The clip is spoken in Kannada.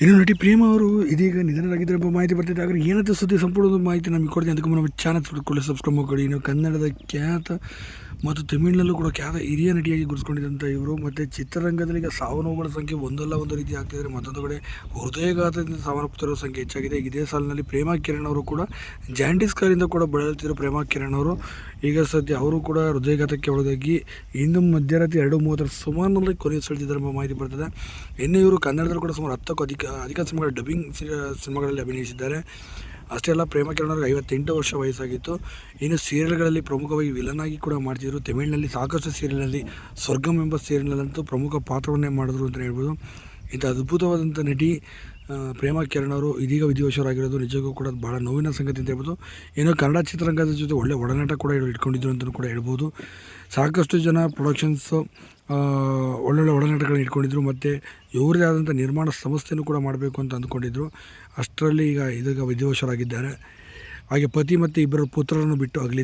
ಇನ್ನು ನಟಿ ಪ್ರೇಮ ಅವರು ಇದೀಗ ನಿಧನರಾಗಿದ್ದರೆ ಎಂಬ ಮಾಹಿತಿ ಬರ್ತಿದೆ. ಆದರೆ ಏನಂತ ಸುದ್ದಿ ಸಂಪೂರ್ಣ ಮಾಹಿತಿ ನಮಗೆ ಕೊಡ್ತೀನಿ. ಅದಕ್ಕೆ ನಮ್ಮ ಚಾನಲ್ ಸಬ್ಸ್ಕ್ರೈಬ್ ಮಾಡ್ಕೊಳ್ಳಿ. ಇನ್ನು ಕನ್ನಡದ ಖ್ಯಾತ ಮತ್ತು ತಮಿಳಿನಲ್ಲೂ ಕೂಡ ಖ್ಯಾತ ಹಿರಿಯ ನಟಿಯಾಗಿ ಗುರುತಿಸಿಕೊಂಡಿದ್ದಂಥ ಇವರು ಮತ್ತು ಚಿತ್ರರಂಗದಲ್ಲಿ ಈಗ ಸಾವು ನೋವುಗಳ ಸಂಖ್ಯೆ ಒಂದಲ್ಲ ಒಂದು ರೀತಿ ಆಗ್ತಿದ್ದಾರೆ ಮತ್ತೊಂದು ಕಡೆ ಹೃದಯಘಾತದಿಂದ ಸಾವನ್ನಪ್ಪುತ್ತಿರೋ ಸಂಖ್ಯೆ ಹೆಚ್ಚಾಗಿದೆ. ಇದೇ ಸಾಲಿನಲ್ಲಿ ಪ್ರೇಮಾ ಕಿರಣ್ ಅವರು ಕೂಡ ಜಾಂಡಿಸ್ ಕಾರಿಂದ ಕೂಡ ಬಳಲುತ್ತಿರೋ ಪ್ರೇಮಾ ಕಿರಣ್ ಅವರು. ಈಗ ಸದ್ಯ ಅವರು ಕೂಡ ಹೃದಯಘಾತಕ್ಕೆ ಒಳಗಾಗಿ ಇಂದು ಮಧ್ಯರಾತ್ರಿ ಎರಡು ಮೂವತ್ತರ ಸುಮಾರಿನಲ್ಲಿ ಕೊನೆಯ ಸೆಳೆದಿದ್ದಾರೆ ಎಂಬ ಮಾಹಿತಿ ಬರ್ತದೆ. ಇನ್ನು ಇವರು ಕನ್ನಡದಲ್ಲೂ ಕೂಡ ಸುಮಾರು ಹತ್ತಕ್ಕೂ ಅಧಿಕ ಅಧಿಕ ಸಿನಿಮಾಗಳ, ಡಬ್ಬಿಂಗ್ ಸಿನಿಮಾಗಳಲ್ಲಿ ಅಭಿನಯಿಸಿದ್ದಾರೆ. ಅಷ್ಟೇ ಅಲ್ಲ, ಪ್ರೇಮ ಕಿರಣ್ ಐವತ್ತೆಂಟು ವರ್ಷ ವಯಸ್ಸಾಗಿತ್ತು. ಇನ್ನು ಸೀರಿಯಲ್ಗಳಲ್ಲಿ ಪ್ರಮುಖವಾಗಿ ವಿಲನ್ ಆಗಿ ಕೂಡ ಮಾಡ್ತಿದ್ರು. ತಮಿಳಿನಲ್ಲಿ ಸಾಕಷ್ಟು ಸೀರಿಯಲ್ನಲ್ಲಿ ಸ್ವರ್ಗಂ ಎಂಬ ಸೀರಿಯಲ್ನಲ್ಲಂತೂ ಪ್ರಮುಖ ಪಾತ್ರವನ್ನೇ ಮಾಡಿದ್ರು ಅಂತ ಹೇಳ್ಬೋದು. ಇಂಥ ಅದ್ಭುತವಾದಂಥ ನಟಿ ಪ್ರೇಮ ಕಿರಣ್ ಅವರು ಇದೀಗ ವಿಧಿವಶರಾಗಿರೋದು ನಿಜಕ್ಕೂ ಕೂಡ ಭಾಳ ನೋವಿನ ಸಂಗತಿ ಅಂತ ಹೇಳ್ಬೋದು. ಏನೋ ಕನ್ನಡ ಚಿತ್ರರಂಗದ ಜೊತೆ ಒಳ್ಳೆ ಒಡನಾಟ ಕೂಡ ಇಟ್ಕೊಂಡಿದ್ರು ಅಂತಲೂ ಕೂಡ ಹೇಳ್ಬೋದು. ಸಾಕಷ್ಟು ಜನ ಪ್ರೊಡಕ್ಷನ್ಸು ಒಳ್ಳೊಳ್ಳೆ ಒಡನಾಟಗಳನ್ನ ಇಟ್ಕೊಂಡಿದ್ರು ಮತ್ತು ಇವರದೇ ಆದಂಥ ನಿರ್ಮಾಣ ಸಂಸ್ಥೆನೂ ಕೂಡ ಮಾಡಬೇಕು ಅಂತ ಅಂದ್ಕೊಂಡಿದ್ರು. ಅಷ್ಟರಲ್ಲಿ ಈಗ ಇದೀಗ ವಿಧಿವಶರಾಗಿದ್ದಾರೆ. ಹಾಗೆ ಪತಿ ಮತ್ತು ಇಬ್ಬರು ಪುತ್ರರನ್ನು ಬಿಟ್ಟು ಆಗಲಿ